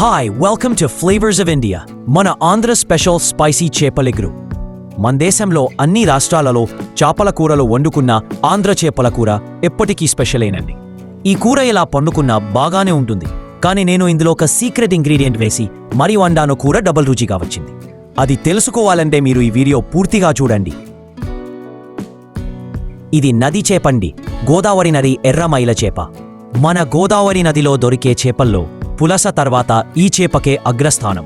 Hi welcome to flavours of India మన Andhra special spicy చేపలెగురు మన దేశంలో అన్ని రాష్ట్రాలలో చేపల కూరలు వండుకున్న ఆంధ్ర చేపల కూర ఎప్పటికీ స్పెషలేనండి ఈ కూర ఇలా పండుకున్నా బాగానే ఉంటుంది కానీ నేను ఇందులో ఒక సీక్రెట్ ఇంగ్రీడియంట్ వేసి మరి వండాను కూర డబల్ రుచిగా వచ్చింది. అది తెలుసుకోవాలంటే మీరు ఈ వీడియో పూర్తిగా చూడండి. ఇది నది చేపండి గోదావరి నది ఎర్రమైల చేప. మన గోదావరి నదిలో దొరికే చేపల్లో పులస తర్వాత ఈ చేపకే అగ్రస్థానం.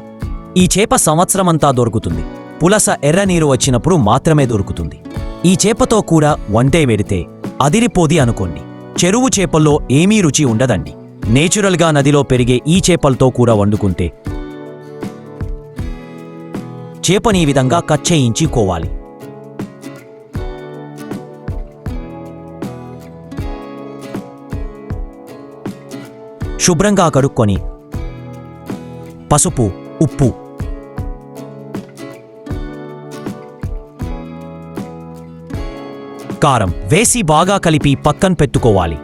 ఈ చేప సంవత్సరమంతా దొరుకుతుంది. పులస ఎర్రనీరు వచ్చినప్పుడు మాత్రమే దొరుకుతుంది. ఈ చేపతో కూర వంటే వెడితే అదిరిపోది అనుకోండి. చెరువు చేపల్లో ఏమీ రుచి ఉండదండి. నేచురల్గా నదిలో పెరిగే ఈ చేపలతో కూర వండుకుంటే చేపని ఈ విధంగా కట్ చేయించుకోవాలి శుభ్రంగా కడుక్కొని పసుపు ఉప్పు కారం వేసి బాగా కలిపి పక్కన పెట్టుకోవాలి.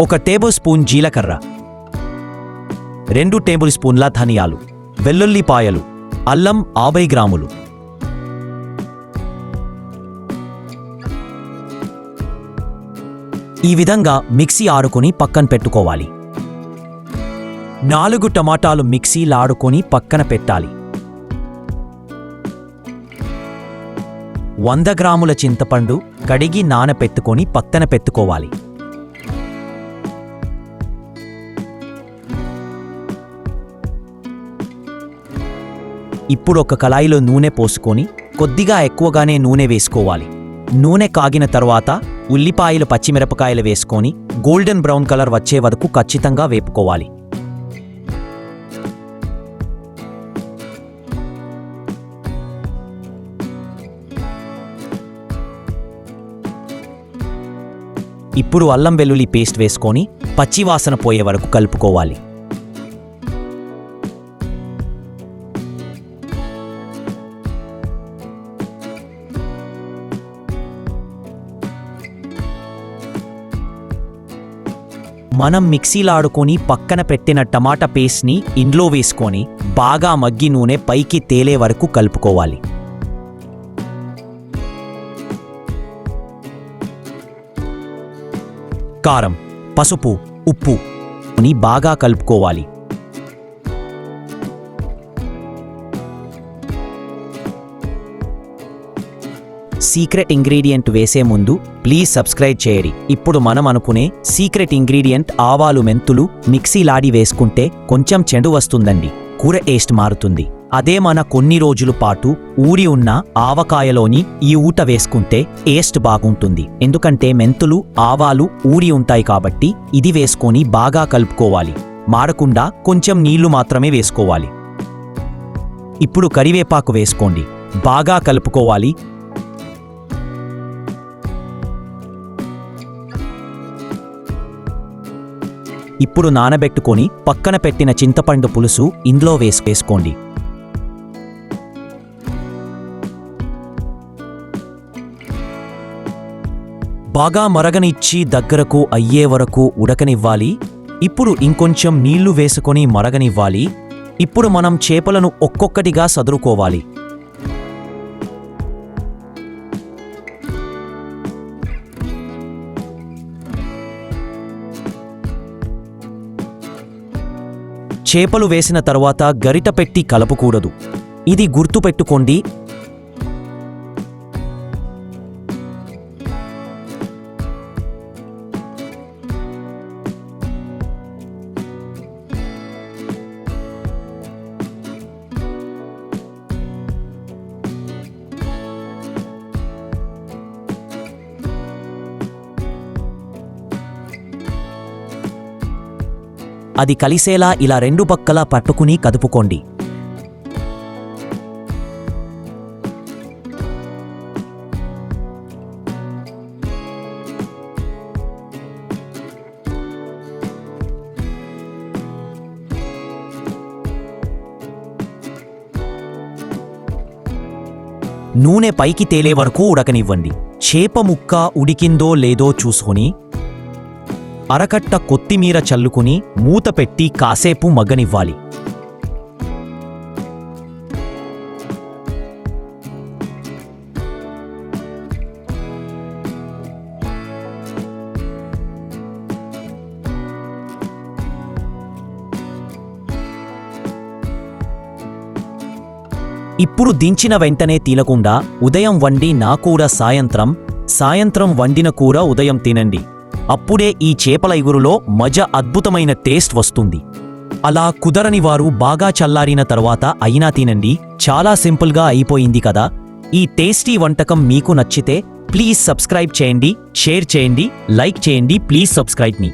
ఒక టేబుల్ స్పూన్ జీలకర్ర రెండు టేబుల్ స్పూన్ల ధనియాలు వెల్లుల్లిపాయలు అల్లం యాభై గ్రాములు. ఈ విధంగా మిక్సీ ఆడుకొని పక్కన పెట్టుకోవాలి. నాలుగు టమాటాలు మిక్సీలాడుకొని పక్కన పెట్టాలి. వంద గ్రాముల చింతపండు కడిగి నానపెట్టుకొని పక్కన పెట్టుకోవాలి. ఇప్పుడు ఒక కళాయిలో నూనె పోసుకొని కొద్దిగా ఎక్కువగానే నూనె వేసుకోవాలి. నూనె కాగిన తర్వాత ఉల్లిపాయలు పచ్చిమిరపకాయలు వేసుకొని గోల్డెన్ బ్రౌన్ కలర్ వచ్చే వరకు ఖచ్చితంగా వేపుకోవాలి. ఇప్పుడు అల్లం వెల్లుల్లి పేస్ట్ వేసుకొని పచ్చివాసన పోయే వరకు కలుపుకోవాలి. మనం మిక్సీలాడుకొని పక్కన పెట్టిన టమాటా పేస్ట్ని ఇంట్లో వేసుకొని బాగా మగ్గి నూనె పైకి తేలే వరకు కలుపుకోవాలి. కారం పసుపు ఉప్పు బాగా కలుపుకోవాలి. సీక్రెట్ ఇంగ్రీడియంట్ వేసే ముందు ప్లీజ్ సబ్స్క్రైబ్ చేయరి ఇప్పుడు మనం అనుకునే సీక్రెట్ ఇంగ్రీడియంట్ ఆవాలు మెంతులు మిక్సీలాడి వేసుకుంటే కొంచెం చెడు వస్తుందండి. కూర టేస్ట్ మారుతుంది. అదే మన కొన్ని రోజుల పాటు ఊరి ఉన్న ఆవకాయలోని ఈ ఊట వేసుకుంటే టేస్ట్ బాగుంటుంది. ఎందుకంటే మెంతులు ఆవాలు ఊరి ఉంటాయి కాబట్టి ఇది వేసుకొని బాగా కలుపుకోవాలి. మాడకుండా కొంచెం నీళ్ళు మాత్రమే వేసుకోవాలి. ఇప్పుడు కరివేపాకు వేసుకోండి. బాగా కలుపుకోవాలి. ఇప్పుడు నానబెట్టుకొని పక్కన పెట్టిన చింతపండు పులుసు ఇందులో వేసుకేసుకోండి బాగా మరగనిచ్చి దగ్గరకు అయ్యే వరకు ఉడకనివ్వాలి. ఇప్పుడు ఇంకొంచెం నీళ్ళు వేసుకొని మరగనివ్వాలి. ఇప్పుడు మనం చేపలను ఒక్కొక్కటిగా సదురుకోవాలి. చేపలు వేసిన తర్వాత గరిట పెట్టి కలపకూడదు. ఇది గుర్తుపెట్టుకోండి అది కలిసేలా ఇలా రెండు పక్కలా పట్టుకుని కదుపుకోండి. నూనె పైకి తేలే వరకు ఉడకనివ్వండి. చేప ముక్క ఉడికిందో లేదో చూసుకొని అరకట్ట కొత్తిమీర చల్లుకుని మూత పెట్టి కాసేపు మగ్గనివ్వాలి. ఇప్పుడు దించిన వెంటనే తినకుండా ఉదయం వండి నా కూర సాయంత్రం సాయంత్రం వండిన కూర ఉదయం తినండి. అప్పుడే ఈ చేపల ఇగురులో మజ అద్భుతమైన టేస్ట్ వస్తుంది. అలా కుదరని వారు బాగా చల్లారిన తర్వాత అయినా తినండి. చాలా సింపుల్గా అయిపోయింది కదా. ఈ టేస్టీ వంటకం మీకు నచ్చితే ప్లీజ్ సబ్స్క్రైబ్ చేయండి షేర్ చేయండి లైక్ చేయండి ప్లీజ్ సబ్స్క్రైబ్ మీ